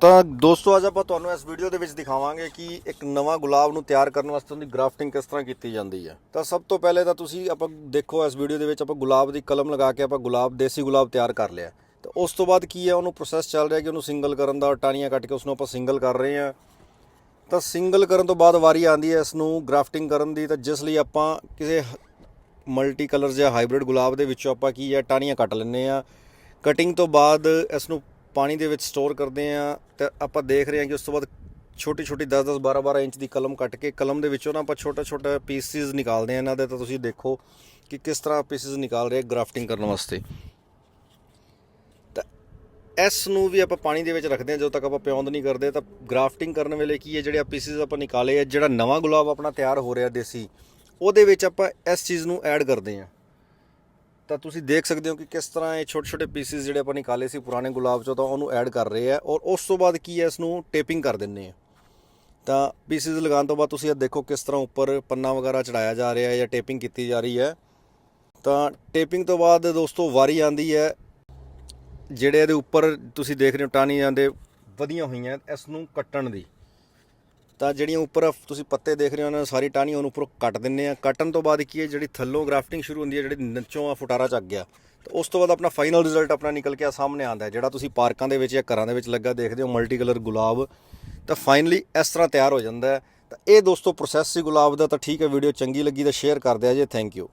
ਤਾਂ ਦੋਸਤੋ, ਅੱਜ ਆਪਾਂ ਤੁਹਾਨੂੰ ਇਸ ਵੀਡੀਓ ਦੇ ਵਿੱਚ ਦਿਖਾਵਾਂਗੇ ਕਿ ਇੱਕ ਨਵਾਂ ਗੁਲਾਬ ਨੂੰ ਤਿਆਰ ਕਰਨ ਵਾਸਤੇ ਉਹਦੀ ਗ੍ਰਾਫਟਿੰਗ ਕਿਸ ਤਰ੍ਹਾਂ ਕੀਤੀ ਜਾਂਦੀ ਹੈ। ਤਾਂ ਸਭ ਤੋਂ ਪਹਿਲੇ ਤਾਂ ਤੁਸੀਂ ਆਪਾਂ ਦੇਖੋ, ਇਸ ਵੀਡੀਓ ਦੇ ਵਿੱਚ ਆਪਾਂ ਗੁਲਾਬ ਦੀ ਕਲਮ ਲਗਾ ਕੇ ਆਪਾਂ ਗੁਲਾਬ, ਦੇਸੀ ਗੁਲਾਬ ਤਿਆਰ ਕਰ ਲਿਆ। ਤਾਂ ਉਸ ਤੋਂ ਬਾਅਦ ਕੀ ਹੈ, ਉਹਨੂੰ ਪ੍ਰੋਸੈਸ ਚੱਲ ਰਿਹਾ ਕਿ ਉਹਨੂੰ ਸਿੰਗਲ ਕਰਨ ਦਾ, ਟਾਹਣੀਆਂ ਕੱਟ ਕੇ ਉਸਨੂੰ ਆਪਾਂ ਸਿੰਗਲ ਕਰ ਰਹੇ ਹਾਂ। ਤਾਂ ਸਿੰਗਲ ਕਰਨ ਤੋਂ ਬਾਅਦ ਵਾਰੀ ਆਂਦੀ ਹੈ ਇਸ ਨੂੰ ਗ੍ਰਾਫਟਿੰਗ ਕਰਨ ਦੀ। ਤਾਂ ਜਿਸ ਲਈ ਆਪਾਂ ਕਿਸੇ ਮਲਟੀ ਕਲਰ ਜਾਂ ਹਾਈਬ੍ਰਿਡ ਗੁਲਾਬ ਦੇ ਵਿੱਚੋਂ ਆਪਾਂ ਕੀ ਹੈ, ਟਾਹਣੀਆਂ ਕੱਟ ਲੈਂਦੇ ਆ ਕਟਿੰਗ ਤੋਂ ਬਾਅਦ ਇਸ ਨੂੰ ਪਾਣੀ ਦੇ ਵਿੱਚ ਸਟੋਰ ਕਰਦੇ ਆ ਤੇ ਆਪਾਂ ਦੇਖ ਰਹੇ ਹਾਂ ਕਿ ਉਸ ਤੋਂ ਬਾਅਦ ਛੋਟੀ ਛੋਟੀ 10 10 12 12 ਇੰਚ ਦੀ ਕਲਮ ਕੱਟ ਕੇ ਕਲਮ ਦੇ ਵਿੱਚੋਂ ਨਾ ਆਪਾਂ ਛੋਟਾ ਛੋਟਾ ਪੀਸਿਸ ਨਿਕਾਲਦੇ ਆ ਇਹਨਾਂ ਦੇ ਤਾਂ ਤੁਸੀਂ ਦੇਖੋ ਕਿ ਕਿਸ ਤਰ੍ਹਾਂ ਪੀਸਿਸ ਨਿਕਾਲ ਰਹੇ ਗ੍ਰਾਫਟਿੰਗ ਕਰਨ ਵਾਸਤੇ। ਤਾਂ ਇਸ ਨੂੰ ਵੀ ਆਪਾਂ ਪਾਣੀ ਦੇ ਵਿੱਚ ਰੱਖਦੇ ਹਾਂ। ਜਦੋਂ ਤੱਕ ਆਪਾਂ ਪਿਉਂਦ ਨਹੀਂ ਕਰਦੇ ਤਾਂ ਗ੍ਰਾਫਟਿੰਗ ਕਰਨ ਵੇਲੇ ਕੀ ਹੈ, ਜਿਹੜੇ ਆ ਪੀਸਿਸ ਆਪਾਂ ਨਿਕਾਲੇ ਆ, ਜਿਹੜਾ ਨਵਾਂ ਗੁਲਾਬ ਆਪਣਾ ਤਿਆਰ ਹੋ ਰਿਹਾ ਦੇਸੀ, ਉਹਦੇ ਵਿੱਚ ਆਪਾਂ ਇਸ ਚੀਜ਼ ਨੂੰ ਐਡ ਕਰਦੇ ਹਾਂ। ਤਾਂ ਤੁਸੀਂ ਦੇਖ ਸਕਦੇ ਹੋ ਕਿ ਕਿਸ ਤਰ੍ਹਾਂ ਇਹ ਛੋਟੇ ਛੋਟੇ ਪੀਸਿਸ ਜਿਹੜੇ ਆਪਾਂ ਨਿਕਾਲੇ ਸੀ ਪੁਰਾਣੇ ਗੁਲਾਬ ਚੋਂ ਤਾਂ ਉਹਨੂੰ ਐਡ ਕਰ ਰਹੇ ਆ ਔਰ ਉਸ ਤੋਂ ਬਾਅਦ ਕੀ ਹੈ ਇਸ ਨੂੰ ਟੇਪਿੰਗ ਕਰ ਦਿੰਨੇ ਆ। ਤਾਂ ਪੀਸਿਸ ਲਗਾਉਣ ਤੋਂ ਬਾਅਦ ਤੁਸੀਂ ਇਹ ਦੇਖੋ ਕਿਸ ਤਰ੍ਹਾਂ ਉੱਪਰ ਪੰਨਾ ਵਗੈਰਾ ਚੜਾਇਆ ਜਾ ਰਿਹਾ ਹੈ ਜਾਂ ਟੇਪਿੰਗ ਕੀਤੀ ਜਾ ਰਹੀ ਹੈ। ਤਾਂ ਟੇਪਿੰਗ ਤੋਂ ਬਾਅਦ ਦੋਸਤੋ ਵਾਰੀ ਆਂਦੀ ਹੈ, ਜਿਹੜੇ ਇਹਦੇ ਉੱਪਰ ਤੁਸੀਂ ਦੇਖ ਰਹੇ ਹੋ, ਟਾਹਣੀਆਂ ਜਾਂਦੇ ਵਧੀਆਂ ਹੋਈਆਂ ਇਸ ਨੂੰ ਕੱਟਣ ਦੀ। ਤਾਂ ਜਿਹੜੀਆਂ ਉੱਪਰ ਤੁਸੀਂ ਪੱਤੇ ਦੇਖ ਰਹੇ ਹੋ ਉਹਨਾਂ ਸਾਰੀ ਟਾਹਣੀ ਉਹਨੂੰ ਉੱਪਰੋਂ ਕੱਟ ਦਿੰਨੇ ਆ ਕੱਟਣ ਤੋਂ ਬਾਅਦ ਕੀ ਹੈ, ਜਿਹੜੀ ਥੱਲੋਂ ਗ੍ਰਾਫਟਿੰਗ ਸ਼ੁਰੂ ਹੁੰਦੀ ਹੈ, ਜਿਹੜੀ ਨੱਚੋਂ ਆ ਫੁਟਾਰਾ ਚੱਕ ਗਿਆ। ਤਾਂ ਉਸ ਤੋਂ ਬਾਅਦ ਆਪਣਾ ਫਾਈਨਲ ਰਿਜ਼ਲਟ ਆਪਣਾ ਨਿਕਲ ਕੇ ਆ ਸਾਹਮਣੇ ਆਉਂਦਾ ਹੈ, ਜਿਹੜਾ ਤੁਸੀਂ ਪਾਰਕਾਂ ਦੇ ਵਿੱਚ ਜਾਂ ਘਰਾਂ ਦੇ ਵਿੱਚ ਲੱਗਾ ਦੇਖਦੇ ਹੋ ਮਲਟੀ ਕਲਰ ਗੁਲਾਬ। ਤਾਂ ਫਾਈਨਲੀ ਇਸ ਤਰ੍ਹਾਂ ਤਿਆਰ ਹੋ ਜਾਂਦਾ ਹੈ। ਤਾਂ ਇਹ ਦੋਸਤੋ ਪ੍ਰੋਸੈਸ ਸੀ ਗੁਲਾਬ ਦਾ, ਤਾਂ ਠੀਕ ਹੈ ਵੀਡੀਓ ਚੰਗੀ ਲੱਗੀ ਤਾਂ ਸ਼ੇਅਰ ਕਰ ਦਿਆ ਜੇ। Thank you